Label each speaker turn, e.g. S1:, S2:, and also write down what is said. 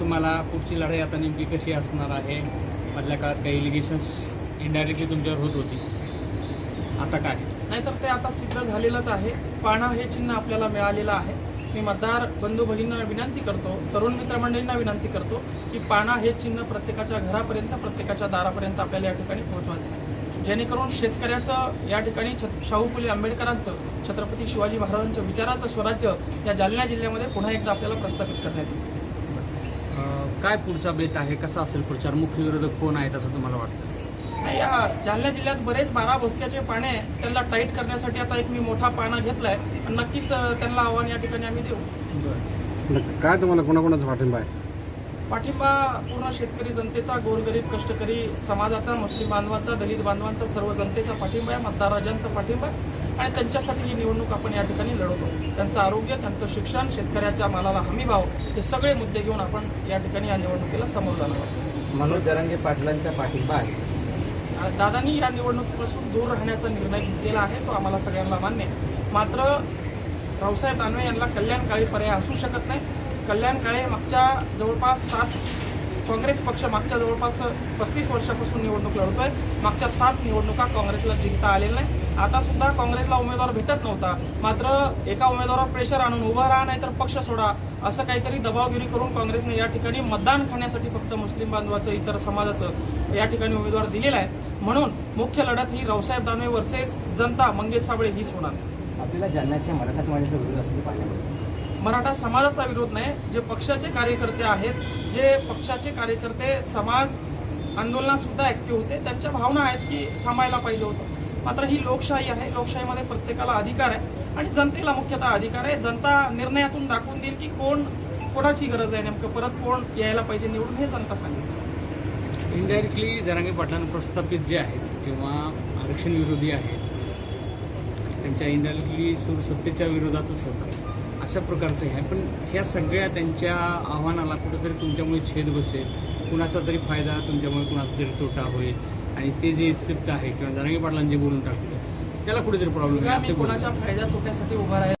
S1: तुम्हाला पुढची लढाई आता नेमकी कशी असणार आहे? मधल्या काळात काही इलिगेशन्स इनडायरेक्टली तुमच्यावर होत होती. आता काय?
S2: नाहीतर ते आता सिद्ध झालेलंच आहे. पाणा हे चिन्ह आपल्याला मिळालेलं आहे. मी मतदार बंधू भगिनींना विनंती करतो तरुण मित्रमंडळींना विनंती करतो की पाणा हे चिन्ह प्रत्येकाच्या घरापर्यंत प्रत्येकाच्या दारापर्यंत आपल्याला या ठिकाणी पोहोचवायचं आहे. जेणेकरून शेतकऱ्याचं या ठिकाणी छत- शाहू फुले आंबेडकरांचं छत्रपती शिवाजी महाराजांचं विचाराचं स्वराज्य या जालना जिल्ह्यामध्ये पुन्हा एकदा आपल्याला प्रस्थापित करण्यात येईल.
S1: काय पुढचा बेत आहे? कसा असेल पुढचा? मुख्य विरोधक कोण आहेत असं तुम्हाला वाटतं?
S2: या जालना जिल्ह्यात बरेच बारा भोसक्याचे पाने आहे. त्यांना टाईट करण्यासाठी आता एक मी मोठा पाना घेतलाय. आणि नक्कीच त्यांना आव्हान या ठिकाणी आम्ही देऊ.
S3: काय तुम्हाला कोणाकोणाचा पाठिंबा आहे?
S2: पाठिंबा पूर्ण शेतकरी जनतेचा गोरगरीब कष्टकरी समाजाचा मुस्लिम बांधवांचा दलित बांधवांचा सर्व जनतेचा पाठिंबा आहे मतदार राजांचा पाठिंबा आहे. आणि त्यांच्यासाठी ही निवडणूक आपण या ठिकाणी लढवतो. त्यांचं आरोग्य त्यांचं शिक्षण शेतकऱ्याच्या मालाला हमी भाव हे सगळे मुद्दे घेऊन आपण या ठिकाणी या निवडणुकीला समोर जाणार आहोत.
S4: मनोज जरांगे पाटलांचा पाठिंबा आहे.
S2: दादांनी या निवडणुकीपासून दूर राहण्याचा निर्णय घेतलेला आहे तो आम्हाला सगळ्यांना मान्य आहे. मात्र रावसाहेब दानवे यांना कल्याणकाळी पर्याय असू शकत नाही. कल्याणकाळे मागच्या जवळपास सात काँग्रेस पक्ष मागच्या जवळपास पस्तीस वर्षापासून निवडणूक लढतोय. मागच्या सात निवडणुका काँग्रेसला जिंकता आलेल्या नाही आता सुद्धा काँग्रेसला उमेदवार भेटत नव्हता. मात्र एका उमेदवारावर प्रेशर आणून उभं राहा नाही तर पक्ष सोडा असं काहीतरी दबावगिरी करून काँग्रेसने या ठिकाणी मतदान खाण्यासाठी फक्त मुस्लिम बांधवाचं इतर समाजाचं या ठिकाणी उमेदवार दिलेला आहे. म्हणून मुख्य लढत ही रावसाहेब दानवे वर्सेस जनता मंगेश साबळे हीच होणार.
S4: आपल्याला जालन्याच्या मराठा समाजाचा विरोध असल्याचे पाहायला
S2: मराठा समाजाचा विरोध नाही जे पक्षाचे कार्यकर्ते आहेत जे पक्षाचे कार्यकर्ते समाज आंदोलनात सुद्धा होते त्यांच्या भावना आहेत की थांबायला पाहिजे होतं. मात्र ही लोकशाही आहे लोकशाहीमध्ये प्रत्येकाला अधिकार आहे आणि जनतेला मुख्यतः अधिकार आहे. जनता निर्णयातून दाखवून देईल की कोण कोणाची गरज आहे नेमकं परत कोण यायला पाहिजे निवडून हे जनता सांगेल.
S1: इनडायरेक्टली जरांगे पाटलांना प्रस्थापित जे आहेत किंवा आरक्षण विरोधी आहेत त्यांच्या इनडायरेक्टली सुरसत्तेच्या विरोधातच होतात. अशा प्रकारचं हे आहे. पण ह्या सगळ्या त्यांच्या आव्हानाला कुठेतरी तुमच्यामुळे छेद बसेल. कुणाचा तरी फायदा तुमच्यामुळे कुणाचा तरी तोटा होईल. आणि ते जे इस्तिप्त आहे किंवा जरांगे पाटलांनी जे बोलून टाकलं त्याला कुठेतरी प्रॉब्लेम आहे असे.
S2: कोणाच्या फायद्या तोट्यासाठी उभा राहील.